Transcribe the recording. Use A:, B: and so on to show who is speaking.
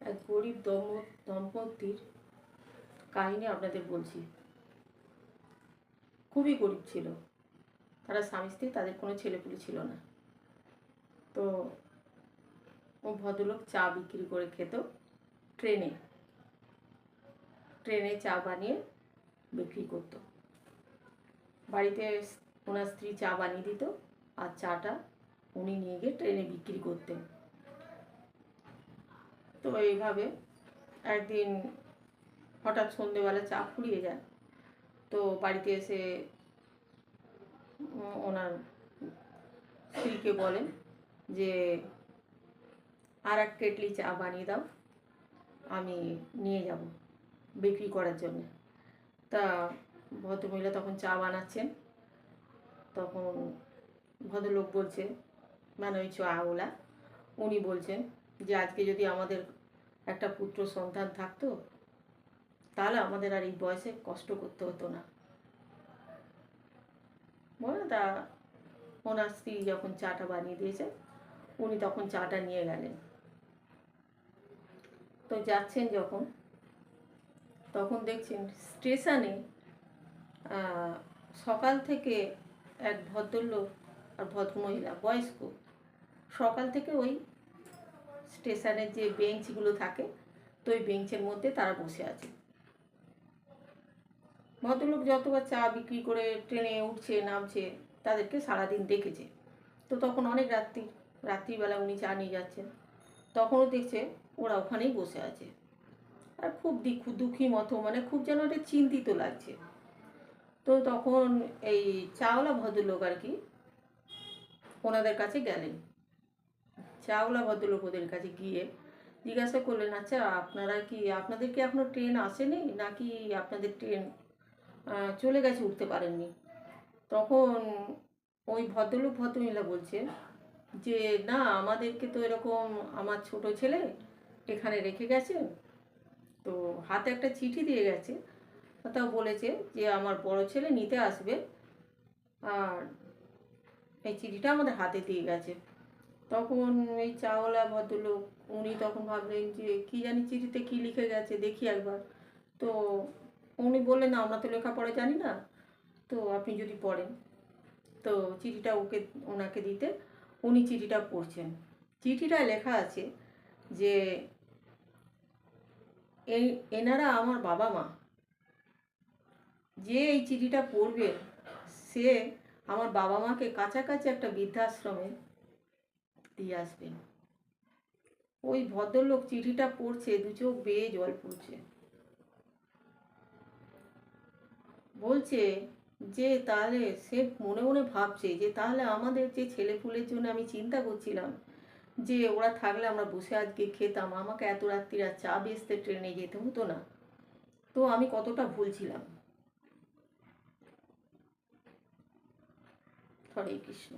A: এক গরিব দম দম্পতির কাহিনী আপনাদের বলছি। খুবই গরিব ছিল। তারা স্বামী স্ত্রী, তাদের কোনো ছেলেপুলে ছিল না। তো ও ভদ্রলোক চা বিক্রি করে খেত ট্রেনে। ট্রেনে চা বানিয়ে বিক্রি করত। বাড়িতে ওনার স্ত্রী চা বানিয়ে দিত আর চাটা উনি নিয়ে গিয়ে ট্রেনে বিক্রি করতেন। তো এইভাবে একদিন হঠাৎ সন্ধেবেলা চা ফুরিয়ে যায়। তো বাড়িতে এসে ওনার স্ত্রীকে বলেন যে আর এক কেটলি চা বানিয়ে দাও, আমি নিয়ে যাব বিক্রি করার জন্য। তা ভদ্রমহিলা তখন চা বানাচ্ছেন। তখন ভদ্রলোক বলছে মানে ওই চা ওলা উনি বলছেন যে আজকে যদি আমাদের একটা পুত্র সন্তান থাকতো, তাহলে আমাদের আর এই বয়সে কষ্ট করতে হতো না। বলে তা ওনার স্ত্রী যখন চাটা বানিয়ে দিয়েছে, উনি তখন চাটা নিয়ে গেলেন। তো যাচ্ছেন যখন, তখন দেখছেন স্টেশনে সকাল থেকে এক ভদ্রলোক আর ভদ্রমহিলা, বয়স্ক, সকাল থেকে ওই স্টেশনের যে বেঞ্চগুলো থাকে, তো ওই বেঞ্চের মধ্যে তারা বসে আছে। ভদ্রলোক যতবার চা বিক্রি করে ট্রেনে উঠছে, নামছে, তাদেরকে সারাদিন দেখেছে। তো তখন অনেক রাত্রি, রাত্রিবেলা উনি চা নিয়ে যাচ্ছেন। তখনও দেখছে ওরা ওখানেই বসে আছে। আর খুব দুঃখ মতো মানে খুব যেন একটা চিন্তিত লাগছে। তো তখন এই চাওলা ভদ্রলোক আর কি ওনাদের কাছে গেলেন। চাওলা ভদ্রলোক ওদের কাছে গিয়ে জিজ্ঞাসা করলেন আচ্ছা আপনারা কি, আপনাদের কি এখনও ট্রেন আসেনি? নাকি আপনাদের ট্রেন চলে গেছে, উঠতে পারেননি? তখন ওই ভদ্রলোক ভদ্রমহিলা বলছে যে, না, আমাদেরকে তো এরকম আমার ছোট ছেলে এখানে রেখে গেছে, তো হাতে একটা চিঠি দিয়ে গেছে। তা বলেছে যে, আমার বড় ছেলে নিতে আসবে, আর এই চিঠিটা আমাদের হাতে দিয়ে গেছে। তখন এই চাওয়ালা ভদ্রলোক, উনি তখন ভাবলেন যে, কী জানি চিঠিতে কী লিখে গেছে, দেখি একবার। তো উনি বললেন, না, আমরা তো লেখাপড়া জানি না, তো আপনি যদি পড়েন। তো চিঠিটা ওকে, ওনাকে দিতে উনি চিঠিটা পড়ছেন। চিঠিটায় লেখা আছে যে এই এনারা আমার বাবা মা। যে এই চিঠিটা পড়বে, সে আমার বাবা মাকে কাছাকাছি একটা বৃদ্ধাশ্রমে দিয়ে আসবেন ওই ভদ্রলোক চিঠিটা পড়ছে, দু চোখ বেয়ে জল পড়ছে। বলছে যে তাহলে সে মনে মনে ভাবছে যে তাহলে আমাদের যে ছেলেপুলের জন্য আমি চিন্তা করছিলাম যে ওরা থাকলে আমরা বসে আজকে খেতাম, আমাকে এত রাত্রি আর চা বেচতে ট্রেনে যেতে হতো না। তো আমি কতটা ভুল ছিলাম। হরে কৃষ্ণ।